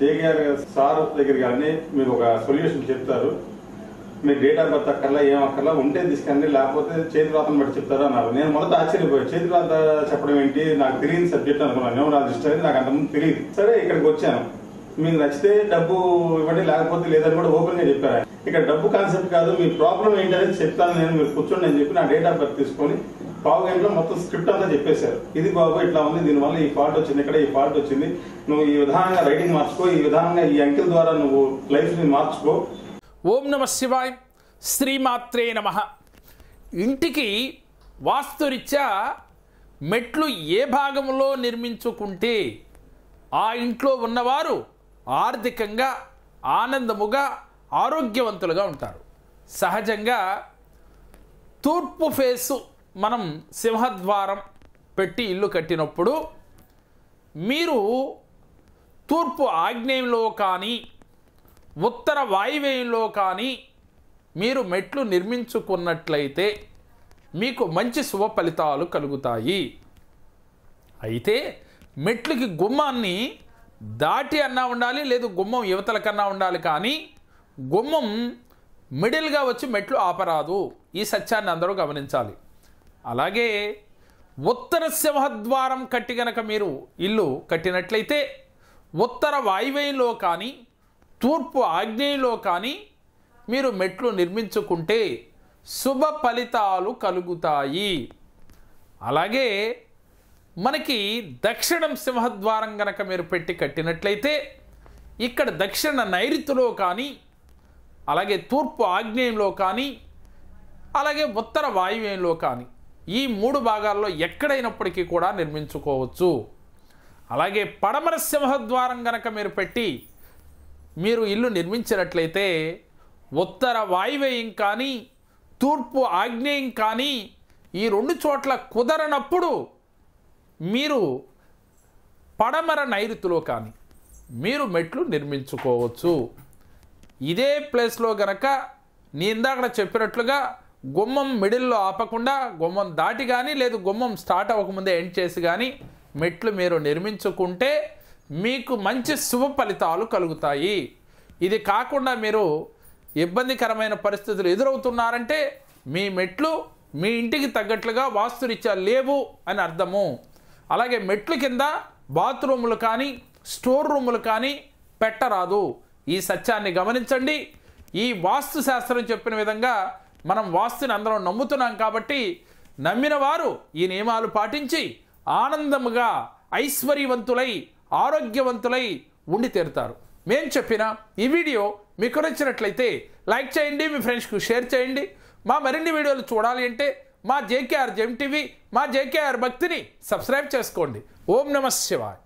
JKR sir దగ్గరికి కానీ మీరు ఒక సొల్యూషన్ చెప్తారు. మీరు డేట్ ఆఫ్ బర్త్ అక్కర్లా ఏం అక్కర్లా ఉంటే తీసుకెళ్ళండి లేకపోతే చేతి రాతను బట్టి చెప్తారు అన్నారు. నేను మొదట ఆశ్చర్యపోయాను. చేతి రాత చెప్పడం ఏంటి? నాకు తెలియని సబ్జెక్ట్ అనుకున్నాను. నాకు ఇష్టం నాకు అంతకుముందు తెలియదు. సరే ఇక్కడికి వచ్చాను. మీకు నచ్చితే డబ్బు ఇవ్వండి లేకపోతే లేదని కూడా ఓపెన్గా చెప్పారు. ఇక్కడ డబ్బు కాన్సెప్ట్ కాదు మీ ప్రాబ్లం ఏంటనేది చెప్తాను నేను. మీరు కూర్చోండి అని చెప్పి నా డేట్ ఆఫ్ బర్త్ తీసుకొని పావు గంటలో మొత్తం స్క్రిప్ట్ అంతా చెప్పేశారు. ఇది బాబు ఇట్లా ఉంది దీనివల్ల ఈ పార్ట్ వచ్చింది ఇక్కడ ఈ పార్ట్ వచ్చింది. నువ్వు ఈ విధానంగా రైటింగ్ మార్చుకో ఈ విధానంగా ఈ అంకెల ద్వారా నువ్వు లైఫ్ని మార్చుకో. ఓం నమ శివాయ్ శ్రీమాత్రే నమ. ఇంటికి వాస్తురీత్యా మెట్లు ఏ భాగంలో నిర్మించుకుంటే ఆ ఇంట్లో ఉన్నవారు ఆర్థికంగా ఆనందముగా ఆరోగ్యవంతులుగా ఉంటారు. సహజంగా తూర్పు ఫేసు మనం సింహద్వారం పెట్టి ఇల్లు కట్టినప్పుడు మీరు తూర్పు ఆగ్నేయంలో కానీ ఉత్తర వాయువ్యంలో కానీ మీరు మెట్లు నిర్మించుకున్నట్లయితే మీకు మంచి శుభ ఫలితాలు కలుగుతాయి. అయితే మెట్లకి గుమ్మాన్ని దాటి అన్నా ఉండాలి లేదు గుమ్మం యువతల కన్నా ఉండాలి కానీ గుమ్మం మిడిల్గా వచ్చి మెట్లు ఆపరాదు. ఈ సత్యాన్ని అందరూ గమనించాలి. అలాగే ఉత్తర సింహద్వారం కట్టి గనక మీరు ఇల్లు కట్టినట్లయితే ఉత్తర వాయువ్యంలో కానీ తూర్పు ఆగ్నేయంలో కానీ మీరు మెట్లు నిర్మించుకుంటే శుభ ఫలితాలు కలుగుతాయి. అలాగే మనకి దక్షిణం సింహద్వారం గనక మీరు పెట్టి కట్టినట్లయితే ఇక్కడ దక్షిణ నైరుతిలో కానీ అలాగే తూర్పు ఆగ్నేయంలో కానీ అలాగే ఉత్తర వాయువ్యంలో కానీ ఈ మూడు భాగాల్లో ఎక్కడైనప్పటికీ కూడా నిర్మించుకోవచ్చు. అలాగే పడమర సింహద్వారం గనక మీరు పెట్టి మీరు ఇల్లు నిర్మించినట్లయితే ఉత్తర వాయువ్యం కానీ తూర్పు ఆగ్నేయం కానీ ఈ రెండు చోట్ల కుదరనప్పుడు మీరు పడమర నైరుతిలో కానీ మీరు మెట్లు నిర్మించుకోవచ్చు. ఇదే ప్లేస్లో గనక నీ ఇందాక చెప్పినట్లుగా గుమ్మం మిడిల్లో ఆపకుండా గుమ్మం దాటి కానీ లేదు గుమ్మం స్టార్ట్ అవ్వకముందే ఎండ్ చేసి కానీ మెట్లు మీరు నిర్మించుకుంటే మీకు మంచి శుభ ఫలితాలు కలుగుతాయి. ఇది కాకుండా మీరు ఇబ్బందికరమైన పరిస్థితులు ఎదురవుతున్నారంటే మీ మెట్లు మీ ఇంటికి తగ్గట్లుగా వాస్తురీత్యా లేవు అని అర్థము. అలాగే మెట్లు కింద బాత్రూములు కానీ స్టోర్ రూములు కానీ పెట్టరాదు. ఈ సత్యాన్ని గమనించండి. ఈ వాస్తు శాస్త్రం చెప్పిన విధంగా మనం వాస్తుని అందరం నమ్ముతున్నాం కాబట్టి నమ్మిన వారు ఈ నియమాలు పాటించి ఆనందముగా ఐశ్వర్యవంతులై ఆరోగ్యవంతులై ఉండి తీరుతారు. మేం చెప్పిన ఈ వీడియో మీకు నచ్చినట్లయితే లైక్ చేయండి మీ ఫ్రెండ్స్కి షేర్ చేయండి. మా మరిన్ని వీడియోలు చూడాలి అంటే మా జేకేఆర్ జెమ్ టీవీ మా జేకేఆర్ భక్తిని సబ్స్క్రైబ్ చేసుకోండి. ఓం నమ శివాయ్.